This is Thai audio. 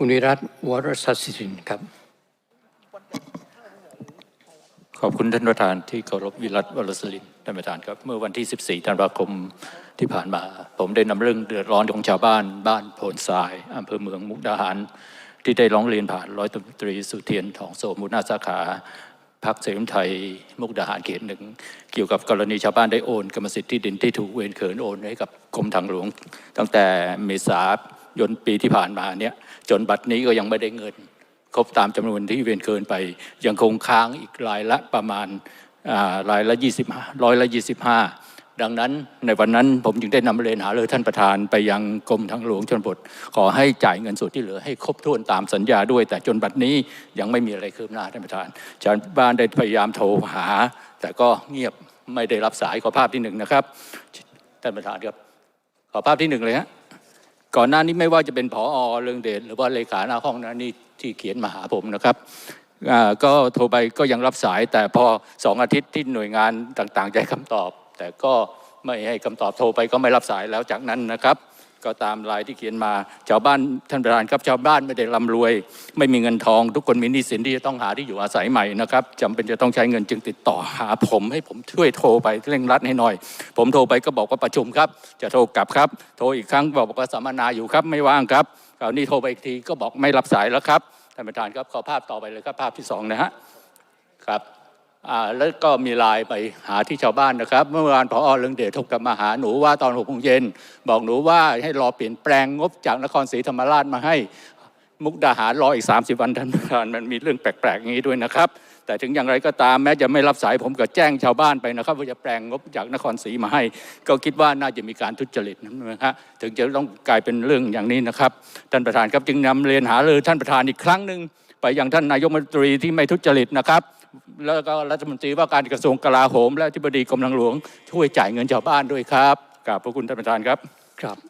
คุณวิรัตวรศัสิรินครับ ขอบคุณท่านประธานที่เคารพวิรัตวรสลินท่านประธานครับ เมื่อวันที่ 14ธันวาคมที่ผ่านมา ผมได้นำเรื่องเดือดร้อนของชาวบ้านบ้านโพนทรายอำเภอเมืองมุกดาหาร ที่ได้ร้องเรียนผ่านร้อยตำรวจตรีสุเทียนทองโสมุนาสาขาพักเสรีไทยมุกดาหารเขตหนึ่ง เกี่ยวกับกรณีชาวบ้านได้โอนกรรมสิทธิ์ที่ดินที่ถูกเวรเขินโอนให้กับกรมทางหลวง ตั้งแต่เมษา ยนปีที่ผ่านมาเนี่ยจนบัดนี้ก็ยังไม่ได้เงิน ครบตามจำนวนที่เวียนเกินไป ยังคงค้างอีกรายละประมาณรายละ20ร้อยละ25 ดังนั้นในวันนั้นผมจึงได้นำเรียนหาเลยท่านประธานไปยังกรมทางหลวงชนบทขอให้จ่ายเงินส่วนที่เหลือให้ครบถ้วนตามสัญญาด้วย แต่จนบัดนี้ยังไม่มีอะไรคืบหน้าท่านประธานชาวบ้านได้พยายามโทรหา แต่ก็เงียบไม่ได้รับสายขอภาพที่หนึ่งนะครับท่านประธานครับขอภาพที่หนึ่งเลยฮะ ก่อนหน้านี้ไม่ว่าจะเป็นผอเรืองเดชหรือว่าเลขาหน้าห้องนะนี่ที่เขียนมาหาผมนะครับก็โทรไปก็ยังรับสายแต่พอสองอาทิตย์ที่หน่วยงานต่างๆใจคำตอบ แต่ก็ ไม่ให้คำตอบโทรไปก็ไม่รับสายแล้วจากนั้นนะครับ ก็ตามลายที่เขียนมาชาวบ้านท่านประธานครับชาวบ้านไม่ได้ร่ำรวย ไม่มีเงินทอง ทุกคนมีหนี้สินที่จะต้องหาที่อยู่อาศัยใหม่นะครับจำเป็นจะต้องใช้เงินจึงติดต่อหาผม ให้ผมช่วยโทรไปเร่งรัดให้หน่อย ผมโทรไปก็บอกว่าประชุมครับ จะโทรกลับครับ โทรอีกครั้งบอกว่าสัมมนาอยู่ครับไม่ว่างครับคราวนี้โทรไปอีกทีก็บอกไม่รับสายแล้วครับท่านประธานครับขอภาพต่อไปเลยครับภาพที่สองนะฮะครับ แล้วก็มีไลน์ไปหาที่ชาวบ้านนะครับ เมื่อวานพอเรืองเดชโทรกลับมาหาหนูว่าตอนหกโมงเย็นบอกหนูว่าให้รอเปลี่ยนแปลงงบจากนครศรีธรรมราชมาให้มุกดาหารรออีก 30 วันท่านประธานมันมีเรื่องแปลกๆอย่างนี้ด้วยนะครับ แต่ถึงอย่างไรก็ตามแม้จะไม่รับสายผมก็แจ้งชาวบ้านไปนะครับว่าจะแปลงงบจากนครศรีมาให้ ก็คิดว่าน่าจะมีการทุจริตนะฮะถึงจะต้องกลายเป็นเรื่องอย่างนี้นะครับท่านประธานครับจึงนำเรียนหาเลยท่านประธานอีกครั้งหนึ่งไปยังท่านนายกรมนตรีที่ไม่ทุจริตนะครับ แล้วก็รัฐมนตรีว่าการกระทรวงกลาโหม และที่บดีกรมทางหลวงช่วยจ่ายเงินชาวบ้านด้วยครับกราบพระคุณท่านประธานครับครับ